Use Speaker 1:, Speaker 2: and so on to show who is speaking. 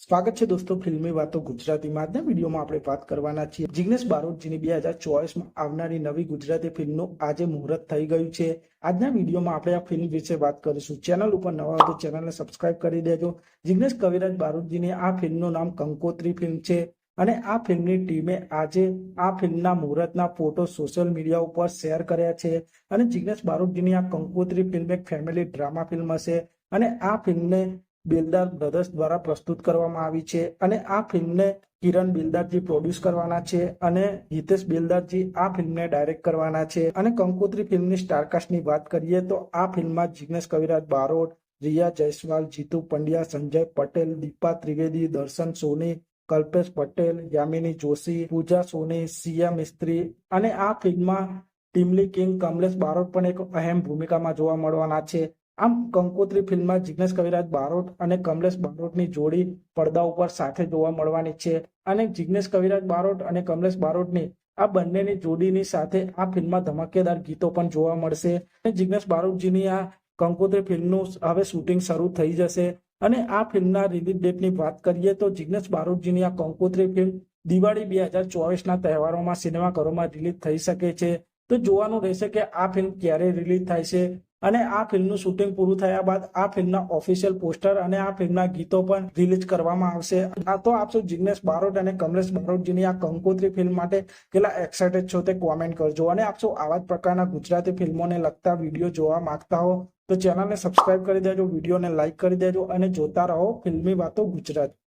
Speaker 1: સ્વાગત છે દોસ્તો ફિલ્મી વાતો ગુજરાતીમાં આજના વિડીયોમાં આપણે વાત કરવાના છીએ જિગ્નેશ બારોટજીની બે હજાર ચોવીસમાં આવનારી નવી ગુજરાતી ફિલ્મનું આજે મુહૂર્ત થઈ ગયું છે. આજના વિડીયોમાં આપણે આ ફિલ્મ વિશે વાત કરીશું. ચેનલ ઉપર નવા હોય તો ચેનલને સબસ્ક્રાઇબ કરી દેજો. જિગ્નેશ કવિરાજ બારોટજીની આ ફિલ્મનું નામ કંકોત્રી ફિલ્મ છે અને આ ફિલ્મની ટીમે આજે આ ફિલ્મના મુહૂર્તના ફોટો સોશિયલ મીડિયા ઉપર શેર કર્યા છે અને જિગ્નેશ બારોટજીની આ કંકોત્રી ફિલ્મ એક ફેમિલી ડ્રામા ફિલ્મ હશે અને આ ફિલ્મને બિલ્ડર બ્રધર્સ દ્વારા પ્રસ્તુત કરવામાં આવી છે અને આ ફિલ્મને કિરણ બિલદારજી પ્રોડ્યુસ કરવાના છે અને હિતેશ બિલદારજી આ ફિલ્મને ડાયરેક્ટ કરવાના છે. અને કંકોત્રી ફિલ્મની સ્ટારકાસ્ટની વાત કરીએ તો આ ફિલ્મમાં જિગ્નેશ કવિરાજ બારોટ, રિયા જયસ્વાલ, જીતુ પંડ્યા, સંજય પટેલ, દીપા ત્રિવેદી, દર્શન સોની, કલ્પેશ પટેલ, યામિની જોશી, પૂજા સોની, સિયા મિસ્ત્રી અને આ ફિલ્મમાં ટીમલી કિંગ કમલેશ બારોટ પણ એક અહેમ ભૂમિકામાં જોવા મળવાના છે. આમ કંકોત્રી ફિલ્મમાં જિગ્નેશ કવિરાજ બારોટ અને કમલેશ બારોટની જોડી પડદા ઉપર સાથે જોવા મળવાની છે અને જિગ્નેશ કવિરાજ બારોટ અને કમલેશ બારોટની આ બંનેની જોડીની સાથે આ ફિલ્મમાં ધમાકેદાર ગીતો પણ જોવા મળશે. અને જિગ્નેશ બારોટજીની આ કંકોત્રી ફિલ્મનું હવે શૂટિંગ શરૂ થઈ જશે. અને આ ફિલ્મના રિલીઝ ડેટની વાત કરીએ તો જિગ્નેશ બારોટજીની આ કંકોત્રી ફિલ્મ દિવાળી બે હજાર ચોવીસના તહેવારોમાં સિનેમાઘરોમાં રિલીઝ થઈ શકે છે. તો જોવાનું રહેશે કે આ ફિલ્મ ક્યારે રિલીઝ થાય છે. અને આ ફિલ્મનું શૂટિંગ પૂરું થયા બાદ આ ફિલ્મના ઓફિશિયલ પોસ્ટર અને આ ફિલ્મના ગીતો પણ રિલીઝ કરવામાં આવશે. આ તો આપ સૌ બારોટ અને કમલેશ બારોટજીની આ કંકોત્રી ફિલ્મ માટે કેટલા એક્સાઇટેડ છો તે કોમેન્ટ કરજો. અને આપ સૌ આવા જ પ્રકારના ગુજરાતી ફિલ્મોને લગતા વીડિયો જોવા માંગતા હો તો ચેનલને સબસ્ક્રાઇબ કરી દેજો વિડીયોને લાઇક કરી દેજો અને જોતા રહો ફિલ્મી વાતો ગુજરાતી.